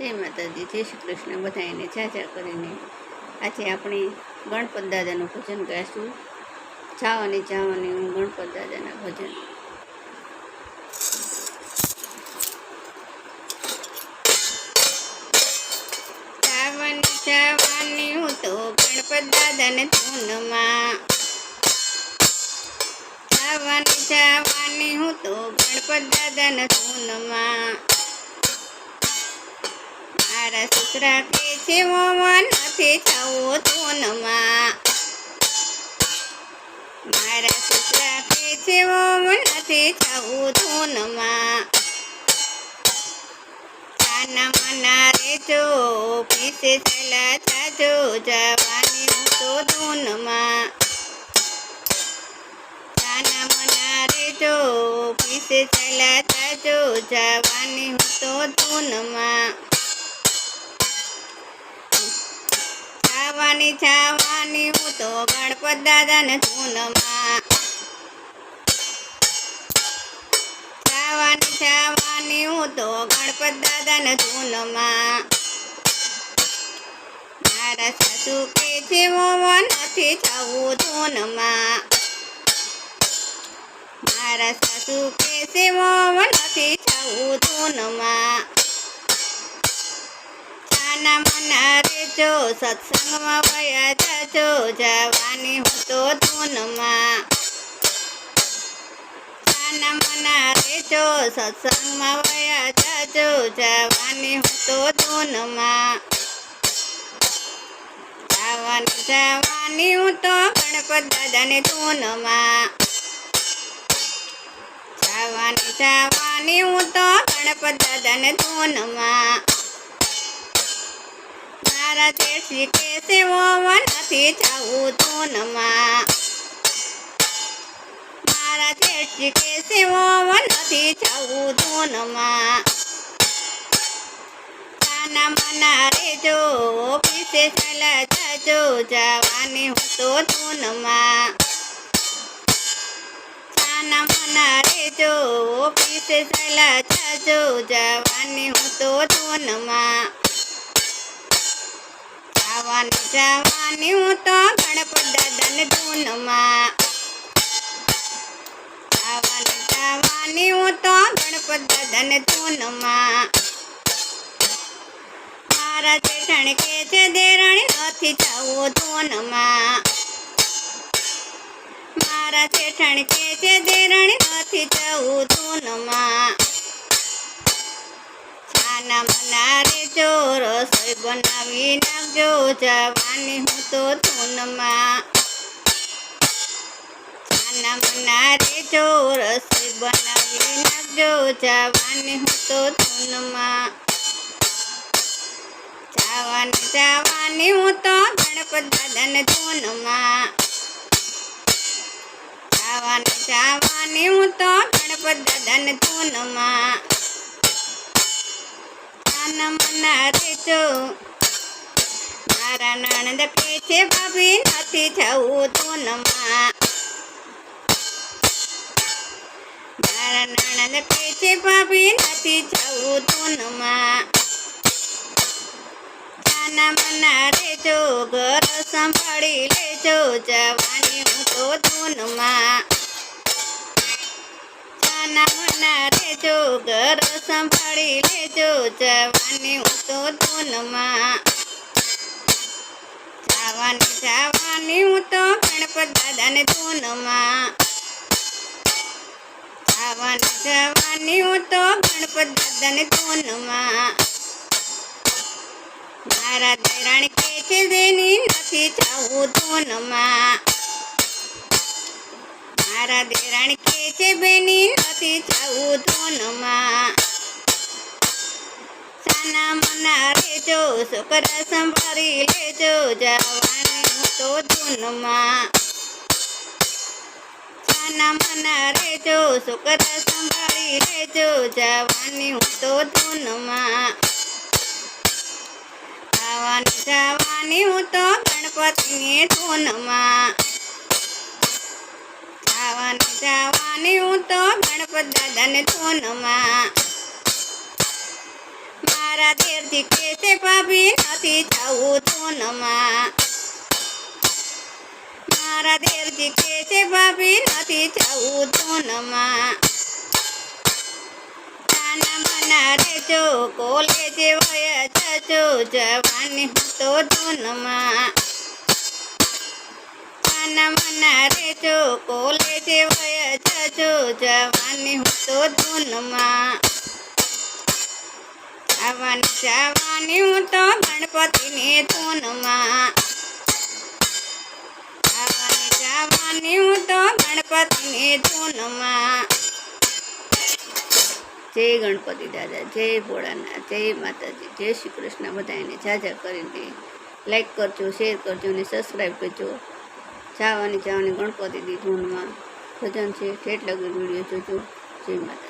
જય માતાજી, જય શ્રી કૃષ્ણ. બધાને ચાચા કરીને આજે આપણે ગણપત દાદાનું ભજન ગાઈશું જાવાની જાવાની હું ગણપત દાદાના ભજન. જાવાની જાવાની, હું તો ગણપત દાદાને ધૂનમાં. જાવાની જાવાની, હું તો ગણપત દાદાના ધૂનમાં. મારા સસરા કે છે મોમાં નથી જવું ધૂનમાં. મારા સસરા કે છે મોમાં નથી થવું ધૂનમાં. જાના મના રેજો પીસે ચલા જાજો જવાની હું તો ધૂનમાં. ખાના મના રેજો પીસે ચલા જાજો જવાની હું તો ધૂનમાં. જાવાની છાવાની હું તો ગણપત દાદાને ધૂનમાં જાવાની છાવાની હું તો ગણપત દાદાને ધૂનમાં મારા સાસુ કે છે નથી જવું ધૂનમાં મારા સાસુ કે છે નથી જવું ધૂનમાં જાના મના રેજો સત્સંગમાં વયા જજો, જવાની હું તો ધૂનમાં. જાના મના રેજો સત્સંગમાં વયા જજો, જવાની હું તો ધૂનમાં. જવાની જવાની હું તો ગણપત દાદાને ધૂનમાં. જવાની જવાની હું તો ગણપત દાદાને ધૂનમાં. મારા જેઠી શીખે સેવોમાં નથી જવું ધૂનમાં મારા જેઠી શીખે સેવોમાં નથી જવું ધૂનમાં નાના મના રેજો ઓફિસે ચાલા જજો, જવાની હું તો ધૂનમાં નાના મના રેજો ઓફિસે ચાલા જજો, જવાની હું તો ધૂનમાં જવાની જવાની હું તો ગણપત દાદાને ધૂનમાં. આવવાની જવાની હું તો ગણપત દાદાને ધૂનમાં. મારા જેઠાણી કે છે, દેરાણી નથી જવું ધૂનમાં. મારા જેઠાણી કે છે, દેરાણી નથી જવું ધૂનમાં. છાના મના રેજો રસોઈ બનાવી નાખજો જવાની હું તો ધૂનમાં છાના મના રેજો રસોઈ બનાવી નાખજો જવાની હું તો ધૂનમાં જવાની જવાની હું તો ગણપત દાદાને ધૂનમાં જવાની જવાની હું તો ગણપત દાદાને ધૂનમાં નાના મના રેજો મારા નણંદ કે છે ભાભી નથી જવું ધૂનમાં મારા નણંદ કે છે ભાભી નથી જવું ધૂનમાં નાના મના રેજો ઘર સંભાળી લેજો જવાની હું તો ધૂનમાં નાના મના રેજો, ઘર સંભાળી લેજો, જવાની હું તો ધૂનમાં. જવાની જવાની હું તો ગણપત દાદાને ધૂનમાં. જવાની જવાની હું તો ગણપત દાદાને ધૂનમાં. મારા દેરાણી કે છે, જેની નથી જવું ધૂનમાં. મારા દેરાણ કે છે બેની નથી જવું ધોનમાં. સાના મના રેજો છોકરા સંભાળી લેજો જવાની હું તો ધૂનમાં. સાના મના રેજો છોકરા સંભાળી લેજો જવાની હું તો ધૂનમાં. જવાની જવાની હું તો ગણપતિની ધૂનમાં. જવાની હું તો ગણપત દાદાને ધૂનમાં મારા મારા દેરથી કે છે, ભાભી, નથી જવું ધૂનમાં મારા દેરથી કે છે, ભાભી, નથી જવું ધૂનમાં નાના મના રેજો કોલેજે વયા જજો, જવાની હું તો ધૂનમાં નાના મના રેજો કોલેજે વય જજો, જવાની હું તો ધૂનમાં. આવવાની જવાની હું તો ગણપતિની ધૂનમાં. જવાની તો ગણપતિની ધૂનમાં. જય ગણપતિ દાદા, જય ભોળાનાથ, જય માતાજી, જય શ્રી કૃષ્ણ. બધાને જાજા કરીને લાઈક કરજો શેર કરજો અને સબસ્ક્રાઈબ કરજો. જાવાની જાવાની ગણપતિ દી ધૂનમાં. ભજન છે કેટલા વીડિયો જોજો. જય માતા